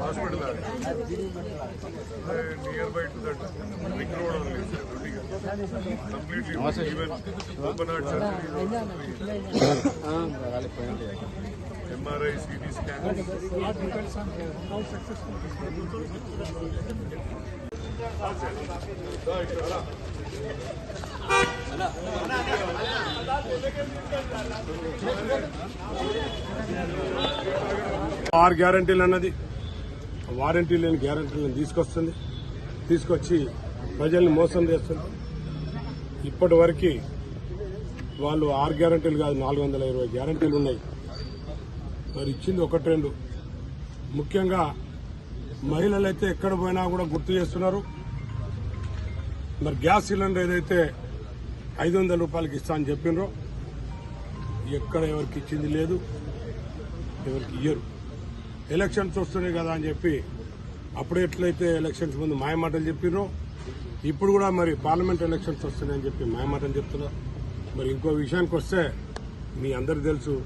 Hospital nearby to that ring road ಅಲ್ಲಿ completely even open heart surgery M R I C T scan ఆరు గ్యారంటీలు అన్నది. Warranty లేని గ్యారంటీలను తీసుకొస్తుంది. తీసుకొచ్చి ప్రజల్ని మోసం చేస్తుంది. ఇప్పటి వరకు వాళ్ళు ఆరు గ్యారంటీలు కాదు నాలుగు వందల ఇరవై గ్యారంటీలు ఉన్నాయి. మరి ఇచ్చింది ఒకటి రెండు. ముఖ్యంగా మహిళలు అయితే ఎక్కడ పోయినా కూడా గుర్తు చేస్తున్నారు. మరి గ్యాస్ సిలిండర్ ఏదైతే ఐదు వందల రూపాయలకి ఇస్తా అని చెప్పినరో ఎక్కడ ఎవరికి ఇచ్చింది లేదు ఎవరికి ఇయ్యరు. ఎలక్షన్స్ వస్తున్నాయి కదా అని చెప్పి అప్పుడు ఎట్లయితే ఎలక్షన్స్ ముందు మాయమాటలు చెప్పినో ఇప్పుడు కూడా మరి పార్లమెంట్ ఎలక్షన్స్ వస్తున్నాయని చెప్పి మాయమాటలు చెప్తున్నారు. మరి ఇంకో విషయానికి వస్తే మీ అందరికి తెలుసు.